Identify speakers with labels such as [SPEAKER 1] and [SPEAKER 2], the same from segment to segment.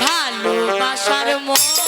[SPEAKER 1] ভালোবাসার মন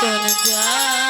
[SPEAKER 1] পাখি এখন জানি